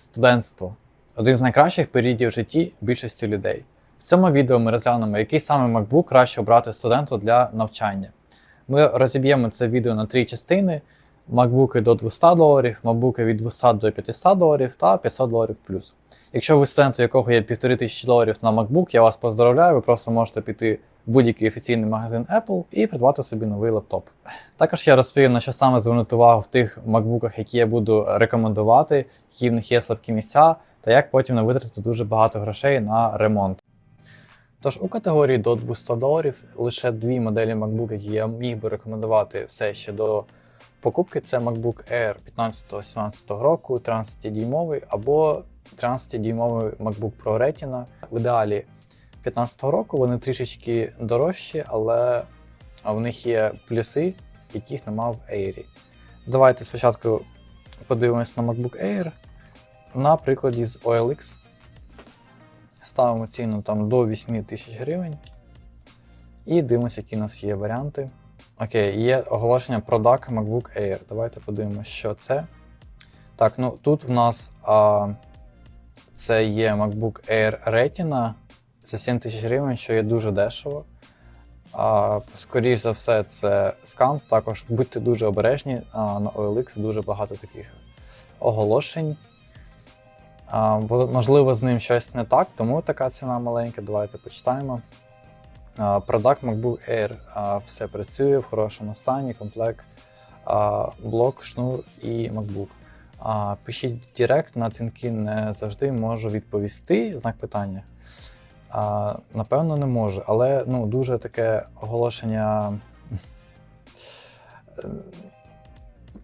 Студентство один з найкращих періодів в житті більшості людей. В цьому відео ми розглянемо, який саме MacBook краще обрати студенту для навчання. Ми розіб'ємо це відео на три частини: MacBook до 200 доларів, MacBook від 200 до 500 доларів та 500 доларів плюс. Якщо ви студент, у якого є 1500 доларів на MacBook, я вас поздравляю, ви просто можете піти будь-який офіційний магазин Apple і придбати собі новий лаптоп. Також я розповім, на що саме звернути увагу в тих макбуках, які я буду рекомендувати, які в них є слабкі місця, та як потім не витратити дуже багато грошей на ремонт. Тож у категорії до 200 доларів лише дві моделі MacBook, які я міг би рекомендувати все ще до покупки. Це MacBook Air 15-17 року, 13-дюймовий або 13-дюймовий MacBook Pro Retina. В ідеалі 15 року вони трішечки дорожчі, але в них є плюси, яких нема в Air. Давайте спочатку подивимось на MacBook Air на прикладі з OLX. Ставимо ціну там до 8 тисяч гривень. І дивимося, які у нас є варіанти. Окей, є оголошення Product MacBook Air. Давайте подивимося, що це. Так, ну тут в нас а, це є MacBook Air Retina за 7 тисяч гривень, що є дуже дешево. А, скоріш за все, це скам. Також будьте дуже обережні. А, на OLX дуже багато таких оголошень. А, можливо, з ним щось не так, тому така ціна маленька. Давайте почитаємо. А, Product MacBook Air. А, все працює в хорошому стані, комплект, а, блок, шнур і MacBook. А, пишіть Директ, на дзвінки не завжди можу відповісти. Знак питання. А, напевно, не можу, але ну, дуже таке оголошення. ем,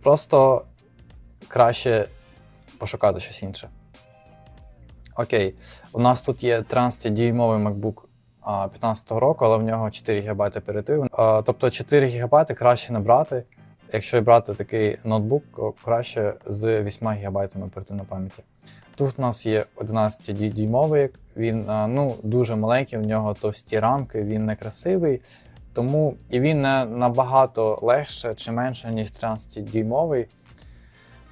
Просто краще пошукати щось інше. Окей, у нас тут є 13-дюймовий MacBook а, 15 року, але в нього 4 ГБ оперативи. А, Тобто 4 ГБ краще не брати. Якщо брати такий ноутбук, краще з 8 ГБ оперативної пам'яті. Тут у нас є 11-дюймовий, він ну, дуже маленький, в нього товсті рамки, він не красивий. Тому і він не набагато легше чи менше, ніж 13-дюймовий.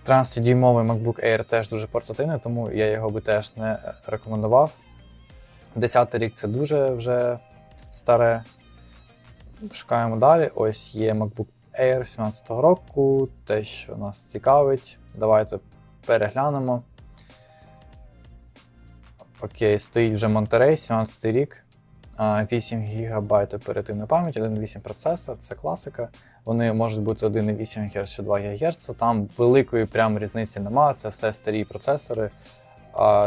13-дюймовий MacBook Air теж дуже портативний, тому я його би теж не рекомендував. 10 рік це дуже вже старе. Шукаємо далі. Ось є MacBook Air 17-го року, те, що нас цікавить. Давайте переглянемо. Окей, стоїть вже Monterey, 17 рік. 8 ГБ оперативної пам'яті, 1.8 процесор, це класика. Вони можуть бути 1,8 ГГц чи 2 ГГц. Там великої прям різниці немає, це все старі процесори.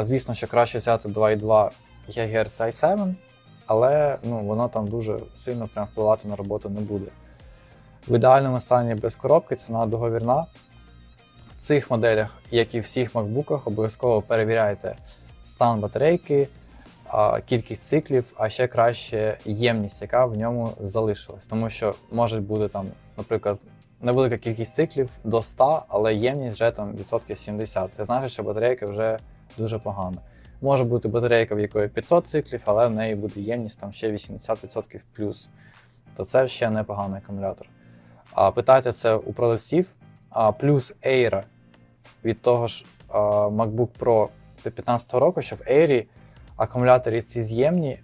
Звісно, що краще взяти 2,2 ГГц i7, але ну, воно там дуже сильно прям впливати на роботу не буде. В ідеальному стані без коробки ціна договірна. В цих моделях, як і в всіх MacBook, обов'язково перевіряйте стан батарейки, кількість циклів, а ще краще ємність, яка в ньому залишилась. Тому що може бути там, наприклад, невелика кількість циклів до 100, але ємність вже там відсотків 70. Це значить, що батарейка вже дуже погана. Може бути батарейка, в якої 500 циклів, але в неї буде ємність там ще 80% плюс. То це ще непоганий акумулятор. А питайте це у продавців. Плюс Air від того ж MacBook Pro 2015 року, що в Air акумулятори ці з'ємні,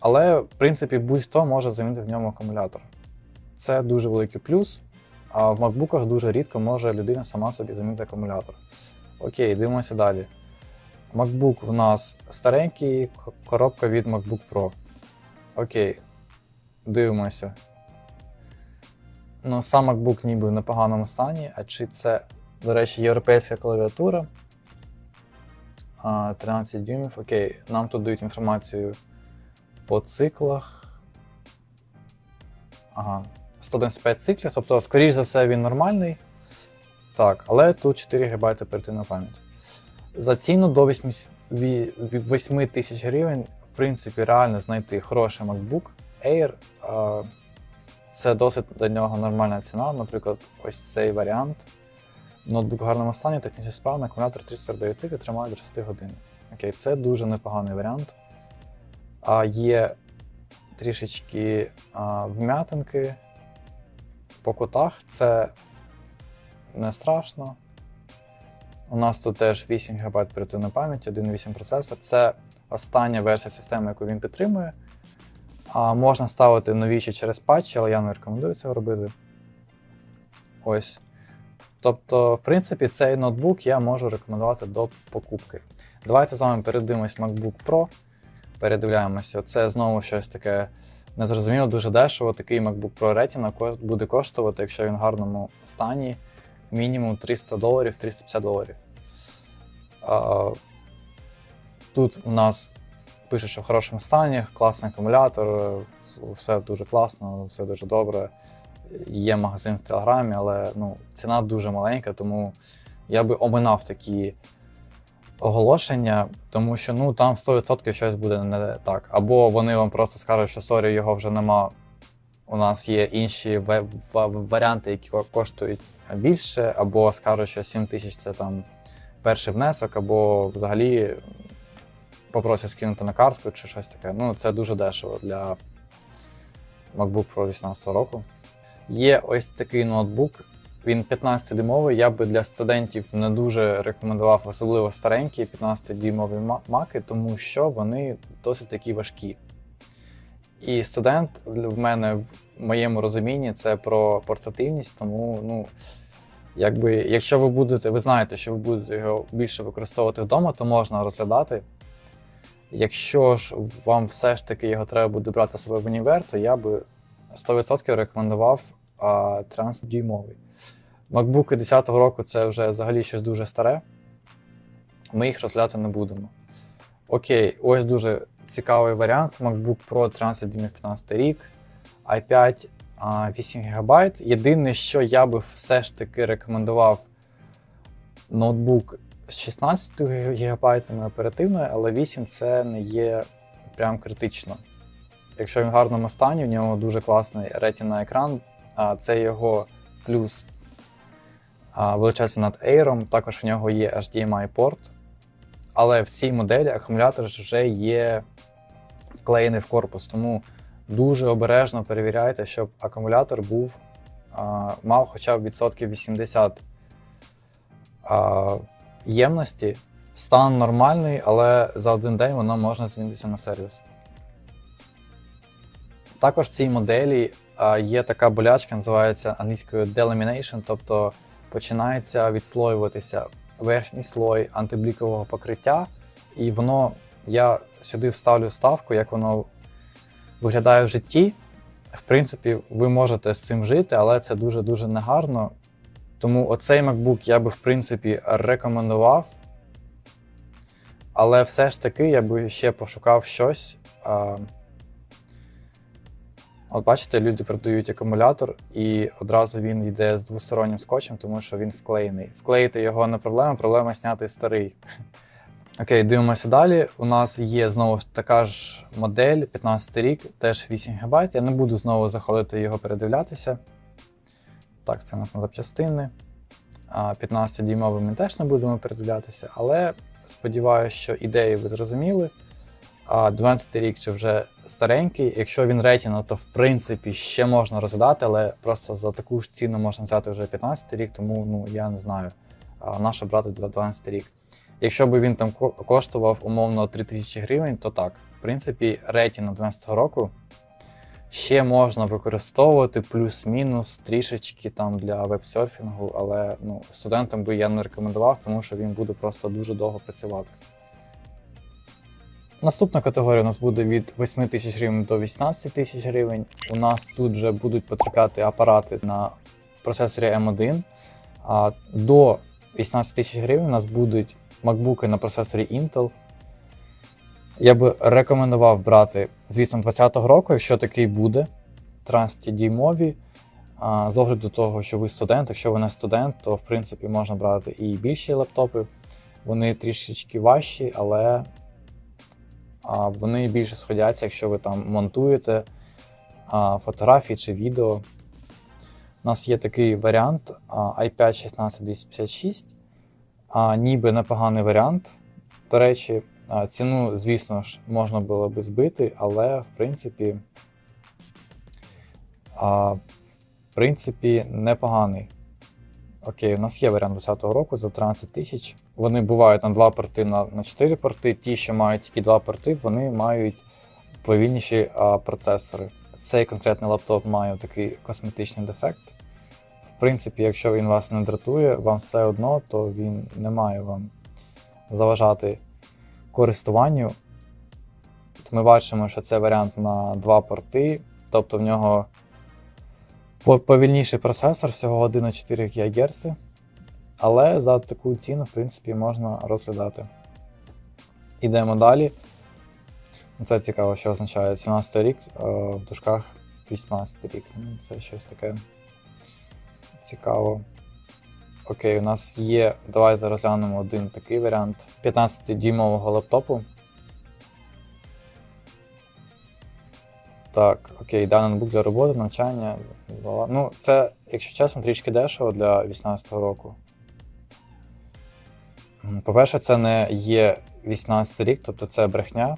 але в принципі будь-хто може замінити в ньому акумулятор. Це дуже великий плюс. А в MacBook дуже рідко може людина сама собі замінити акумулятор. Окей, дивимося далі. MacBook в нас старенький, коробка від MacBook Pro. Окей, дивимося. Ну, сам MacBook ніби в непоганому стані, а чи це, до речі, європейська клавіатура. 13 дюймів. Окей, нам тут дають інформацію по циклах. Ага, 195 циклів, тобто, скоріш за все, він нормальний. Так, але тут 4 ГБ оперативна пам'ять. За ціну до 8 8 тисяч гривень, в принципі, реально знайти хороший MacBook Air. Це досить для нього нормальна ціна. Наприклад, ось цей варіант. Ноутбук в гарному стані, технічно справний, акумулятор 349 циклів тримає до 6 годин. Окей, це дуже непоганий варіант. А є трішечки а, вм'ятинки по кутах, це не страшно. У нас тут теж 8 ГБ оперативної пам'яті, 1.8 процесор. Це остання версія системи, яку він підтримує. А можна ставити новіші через патчі, але я не рекомендую цього робити. Ось. Тобто, в принципі, цей ноутбук я можу рекомендувати до покупки. Давайте з вами передивимось MacBook Pro. Передивляємося. Це знову щось таке незрозуміло, дуже дешево. Такий MacBook Pro Retina буде коштувати, якщо він в гарному стані, мінімум 300 доларів, 350 доларів. Тут у нас пише, що в хорошому стані, класний акумулятор, все дуже класно, все дуже добре. Є магазин в Телеграмі, але ну, ціна дуже маленька, тому я би оминав такі оголошення, тому що ну, там 100% щось буде не так. Або вони вам просто скажуть, що сорі, його вже нема. У нас є інші ва- ва- варіанти, які коштують більше, або скажуть, що 7 тисяч це там перший внесок, або взагалі попросять скинути на картку чи щось таке. Ну, це дуже дешево для MacBook Pro 18 року. Є ось такий ноутбук. Він 15-дюймовий. Я би для студентів не дуже рекомендував, особливо старенькі 15-дюймові маки, тому що вони досить такі важкі. І студент в мене в моєму розумінні це про портативність, тому ну, якби, якщо ви будете, ви знаєте, що ви будете його більше використовувати вдома, то можна розглядати. Якщо ж вам все ж таки його треба буде брати собою в універ, то я би 100% рекомендував а, 13-дюймовий. MacBook 10-го року це вже взагалі щось дуже старе. Ми їх розглядати не будемо. Окей, ось дуже цікавий варіант. MacBook Pro 13 дюймів 15 рік, i5 а, 8 ГБ. Єдине, що я би все ж таки рекомендував ноутбук з 16 ГБ оперативної, але 8 це не є прям критично. Якщо він в гарному стані, в нього дуже класний Retina екран, а це його плюс величезний над Air, також в нього є HDMI порт. Але в цій моделі акумулятор вже є вклеєний в корпус, тому дуже обережно перевіряйте, щоб акумулятор був, мав хоча б відсотків 80 а, ємності. Стан нормальний, але за один день воно можна змінитися на сервіс. Також в цій моделі є така болячка, називається англійською delamination, тобто починається відслоюватися верхній слой антиблікового покриття, і воно, я сюди вставлю вставку, як воно виглядає в житті. В принципі, ви можете з цим жити, але це дуже-дуже негарно. Тому оцей MacBook я би, в принципі, рекомендував. Але все ж таки я би ще пошукав щось. От бачите, люди продають акумулятор, і одразу він йде з двостороннім скотчем, тому що він вклеєний. Вклеїти його не проблема, проблема зняти старий. Окей, дивимося далі. У нас є знову ж така ж модель, 15 рік, теж 8 ГБ. Я не буду знову заходити його передивлятися. Так, це у нас на запчастини. 15-дюймовий ми теж не будемо передивлятися, але сподіваюся, що ідеї ви зрозуміли. А 12 рік чи вже старенький. Якщо він ретіно, то в принципі ще можна розглядати, але просто за таку ж ціну можна взяти вже 15 рік, тому ну я не знаю, а, на що брати для 12 рік. Якщо б він там коштував умовно 3000 гривень, то так. В принципі, ретіно 12 року ще можна використовувати плюс-мінус трішечки там для веб-серфінгу, але ну, студентам би я не рекомендував, тому що він буде просто дуже довго працювати. Наступна категорія у нас буде від 8 тисяч гривень до 18 тисяч гривень. У нас тут вже будуть потрапляти апарати на процесорі M1. А до 18 тисяч гривень у нас будуть MacBook на процесорі Intel. Я би рекомендував брати, звісно, 20-го року, якщо такий буде, 13-дюймові. А, З огляду того, що ви студент, якщо ви не студент, то в принципі можна брати і більші лептопи. Вони трішечки важчі, але вони більше сходяться, якщо ви там монтуєте фотографії чи відео. У нас є такий варіант i5 16256, ніби непоганий варіант. До речі, ціну, звісно ж, можна було би збити, але в принципі, в принципі, непоганий. Окей, у нас є варіант 10-го року за 13 тисяч. Вони бувають на 2 порти, на, на 4 порти. Ті, що мають тільки 2 порти, вони мають повільніші а, процесори. Цей конкретний лаптоп має такий косметичний дефект. В принципі, якщо він вас не дратує, вам все одно, то він не має вам заважати користуванню. Ми бачимо, що це варіант на 2 порти, тобто в нього повільніший процесор, всього 1,4 ГГц. Але за таку ціну, в принципі, можна розглядати. Ідемо далі. Це цікаво, що означає 17 рік, е, в дужках 18 рік. Ну, Це щось таке цікаво. Окей, у нас є. Давайте розглянемо один такий варіант 15-дюймового лаптопу. Так, окей, даний ноутбук для роботи, навчання. Ну, це, якщо чесно, трішки дешево для 18-го року. По-перше, це не є 18 рік, тобто це брехня.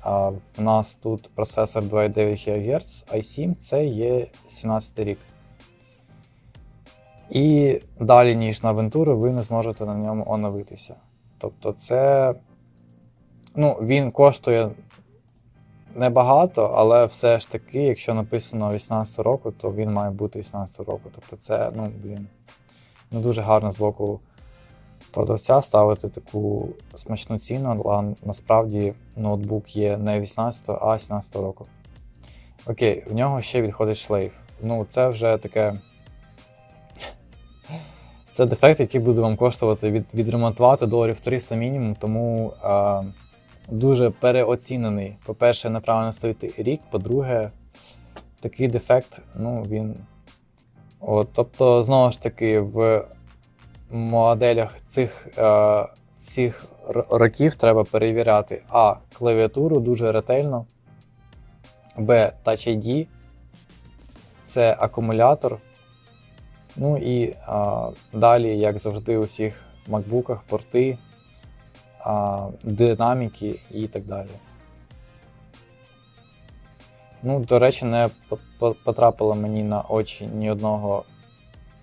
А в нас тут процесор 2,9 ГГц, i7 це є 17 рік. І далі, ніж на Ventura, ви не зможете на ньому оновитися. Тобто, це. Ну, він коштує небагато, але все ж таки, якщо написано 18 року, то він має бути 18 року. Тобто, це, ну, блін, не дуже гарно з боку продавця ставити таку смачну ціну, а насправді ноутбук є не 18, а 17 року. Окей, в нього ще відходить шлейф. Ну, це вже таке. Це дефект, який буде вам коштувати від, відремонтувати доларів 300 мінімум, тому е, дуже переоцінений. По-перше, неправильно стоїть рік, по-друге, такий дефект, ну, він. От, тобто, знову ж таки, в моделях цих, е, цих років треба перевіряти А. Клавіатуру дуже ретельно, Б. Touch ID, С. Акумулятор. Ну і а, далі, як завжди, у всіх макбуках, порти, а, динаміки і так далі. Ну, до речі, не по- по- потрапило мені на очі ні одного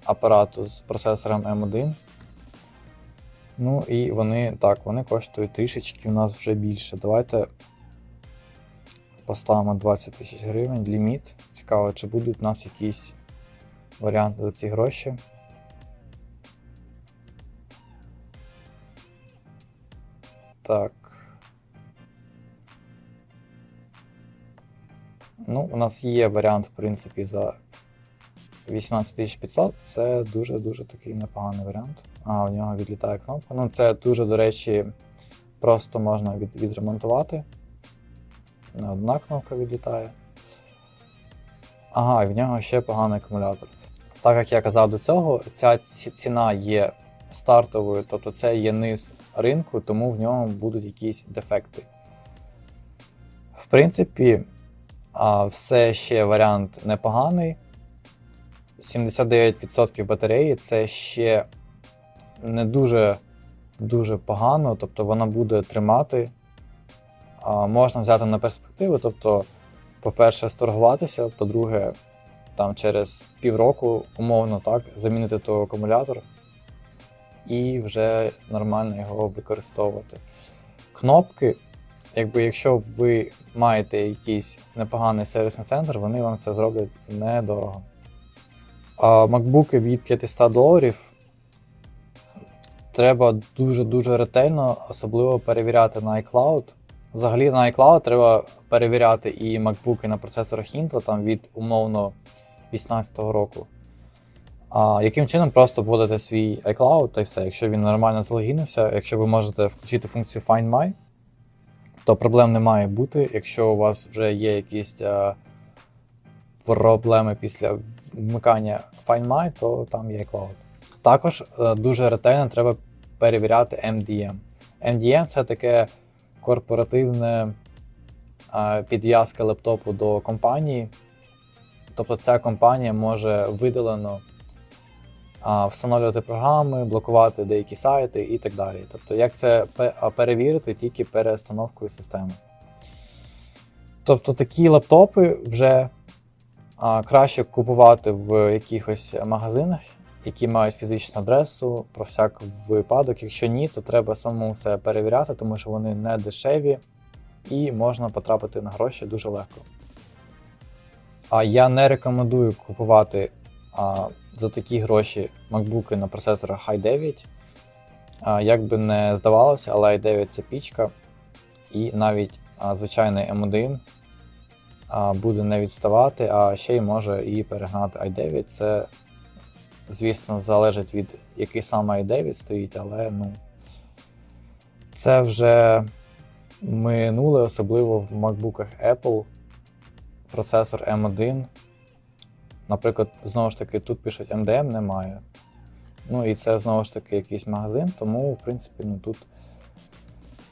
апарату з процесором M1. Ну і вони так, вони коштують трішечки у нас вже більше. Давайте поставимо 20 тисяч гривень, ліміт. Цікаво, чи будуть у нас якісь варіанти за ці гроші. Так. Ну, у нас є варіант, в принципі, за 18500. Це дуже-дуже такий непоганий варіант. А, у нього відлітає кнопка. Ну, це дуже, до речі, просто можна від, відремонтувати. Не одна кнопка відлітає. Ага, і в нього ще поганий акумулятор. Так як я казав до цього, ця ціна є стартовою, тобто це є низ ринку, тому в ньому будуть якісь дефекти. В принципі, все ще варіант непоганий. 79% батареї це ще не дуже, дуже погано, тобто вона буде тримати. Можна взяти на перспективу, тобто, по-перше, сторгуватися, по-друге, там через півроку, умовно так, замінити той акумулятор і вже нормально його використовувати. Кнопки, якби якщо ви маєте якийсь непоганий сервісний центр, вони вам це зроблять недорого. А макбуки від 500 доларів треба дуже-дуже ретельно, особливо перевіряти на iCloud. Взагалі на iCloud треба перевіряти і макбуки на процесорах Intel там від умовно 18-го року. А яким чином просто вводите свій iCloud та й все. Якщо він нормально залогінився, якщо ви можете включити функцію Find My, то проблем не має бути. Якщо у вас вже є якісь е, проблеми після вмикання Find My, то там є iCloud. Також е, дуже ретельно треба перевіряти MDM. MDM це таке корпоративне е, підв'язка лептопу до компанії. Тобто ця компанія може видалено встановлювати програми, блокувати деякі сайти і так далі. Тобто, як це перевірити тільки перестановкою системи. Тобто такі лаптопи вже а, краще купувати в якихось магазинах, які мають фізичну адресу, про всяк випадок. Якщо ні, то треба самому все перевіряти, тому що вони не дешеві і можна потрапити на гроші дуже легко. А я не рекомендую купувати а, за такі гроші MacBook на процесорах i9. А, як би не здавалося, але i9 це пічка, і навіть а, звичайний M1 а, буде не відставати, а ще й може і перегнати i9. Це, звісно, залежить від який саме i9 стоїть, але ну, це вже минуле, особливо в MacBookах Apple. Процесор M1. Наприклад, знову ж таки, тут пишуть MDM немає. Ну і це знову ж таки якийсь магазин, тому, в принципі, ну тут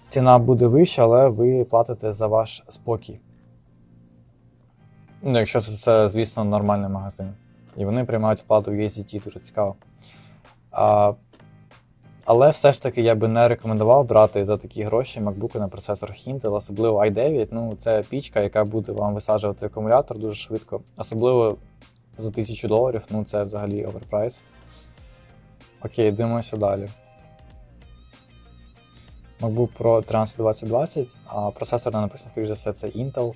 ціна буде вища, але ви платите за ваш спокій. Ну, якщо це, це звісно, нормальний магазин. І вони приймають плату в USDT, дуже цікаво. А, але все ж таки я би не рекомендував брати за такі гроші MacBook на процесорах Intel, особливо i9. Ну, це пічка, яка буде вам висаджувати акумулятор дуже швидко. Особливо за 1000 доларів, ну це взагалі оверпрайс. Окей, дивимося далі. MacBook Pro 132020, а процесор написано, скоріш за все, це Intel.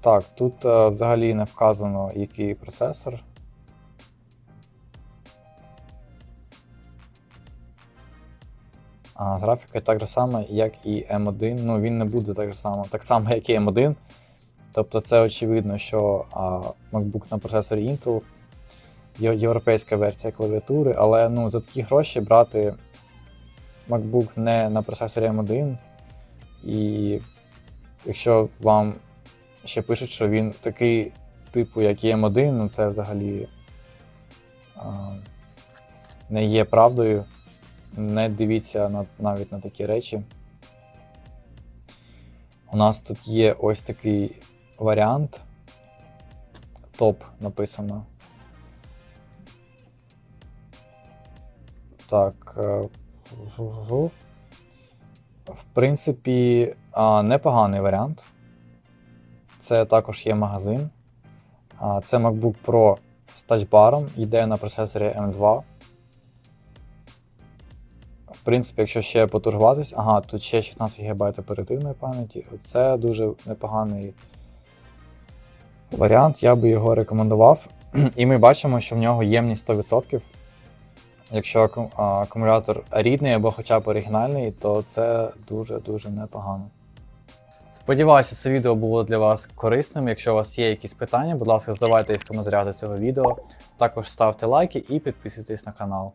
Так, тут е, взагалі не вказано, який процесор. Графіка так же сама, як і M1. Ну, він не буде так само, так само, як і M1. Тобто це очевидно, що а, MacBook на процесорі Intel, європейська версія клавіатури, але ну, за такі гроші брати MacBook не на процесорі M1. І якщо вам ще пишуть, що він такий типу, як і M1, ну це взагалі а, не є правдою. Не дивіться на, навіть на такі речі. У нас тут є ось такий варіант. Топ написано. Так. е. В принципі, непоганий варіант. Це також є магазин. Це MacBook Pro з тачбаром, йде на процесорі M2. Принципі, якщо ще потургуватись, ага, тут ще 16 ГБ оперативної пам'яті. Це дуже непоганий варіант, я би його рекомендував. І ми бачимо, що в нього ємність 100%. Якщо акумулятор рідний або хоча б оригінальний, то це дуже-дуже непогано. Сподіваюся, це відео було для вас корисним. Якщо у вас є якісь питання, будь ласка, задавайте їх в коментарях до цього відео. Також ставте лайки і підписуйтесь на канал.